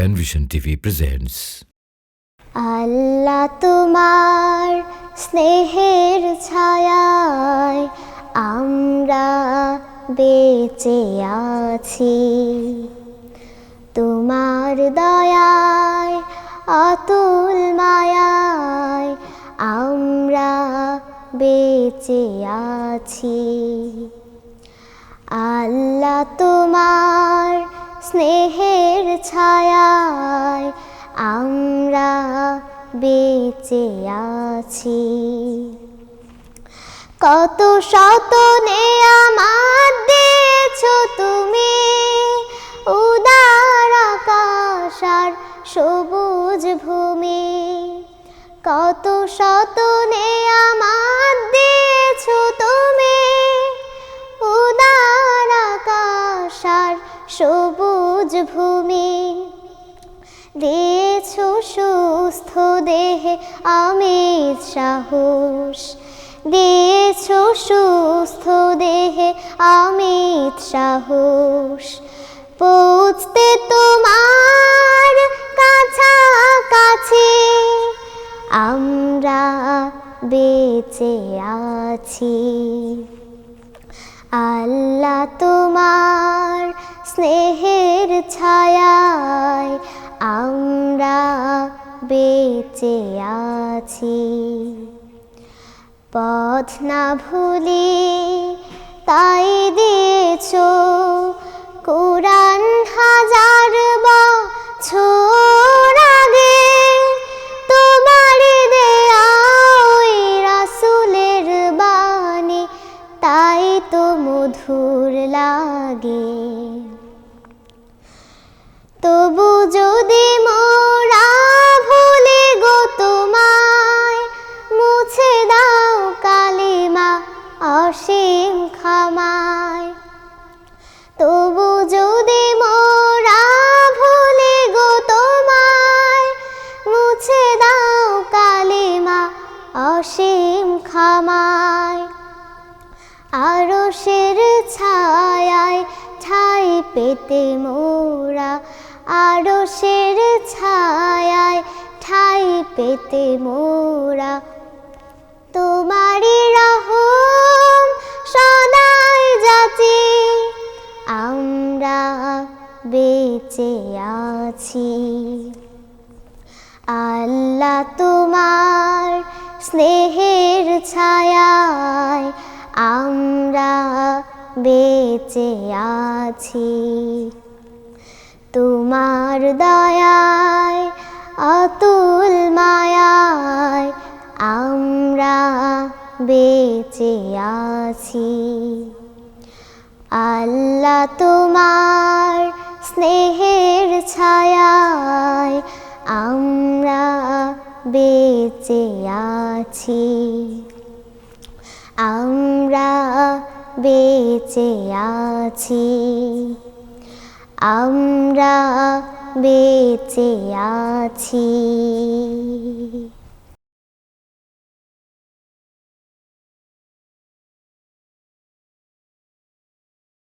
Penvision TV presents আল্লাহ তোমার স্নেহের ছায়ায় আমরা বেঁচে আছি। তোমার দয়ায়, অতুল মায়ায় আমরা বেঁচে আছি। আল্লাহ তোমার স্নেহের ছায়ায় বেঁচে আছি। কত শত আমার দিয়েছ তুমি, উদার আকাশ আর সবুজ ভূমি। কত শত আমার দিয়েছ তুমি, উদার আকাশ আর সবুজ ভূমি। দিয়েছ সুস্থ দেহে অমিত সাহস। দিয়েছ সুস্থ দেহে অমিত সাহস। পৌঁছতে তোমার কাছাকাছি আমরা বেঁচে আছি। আল্লাহ তোমার স্নেহের ছায়ায় বেঁচে আছি। পথ না ভুলি তাই দিয়েছ কোরআন হাজার অসীম ক্ষমায় আরও শের ছায়ায় ঠাই পেতে মোরা আরও শের ছায়ায় ঠাই পেতে মোরা। তোমারই রহম সদাই যাচি, আমরা বেঁচে আছি। আল্লাহ তোমার স্নেহের ছায়ায় আমরা বেঁচে আছি। তোমার দয়ায়, অতুল মায়ায় আমরা বেঁচে আছি। আল্লাহ তোমার স্নেহের ছায়ায় আমরা বেঁচে আছি। আমরা বেঁচে আছি। আমরা বেঁচে আছি।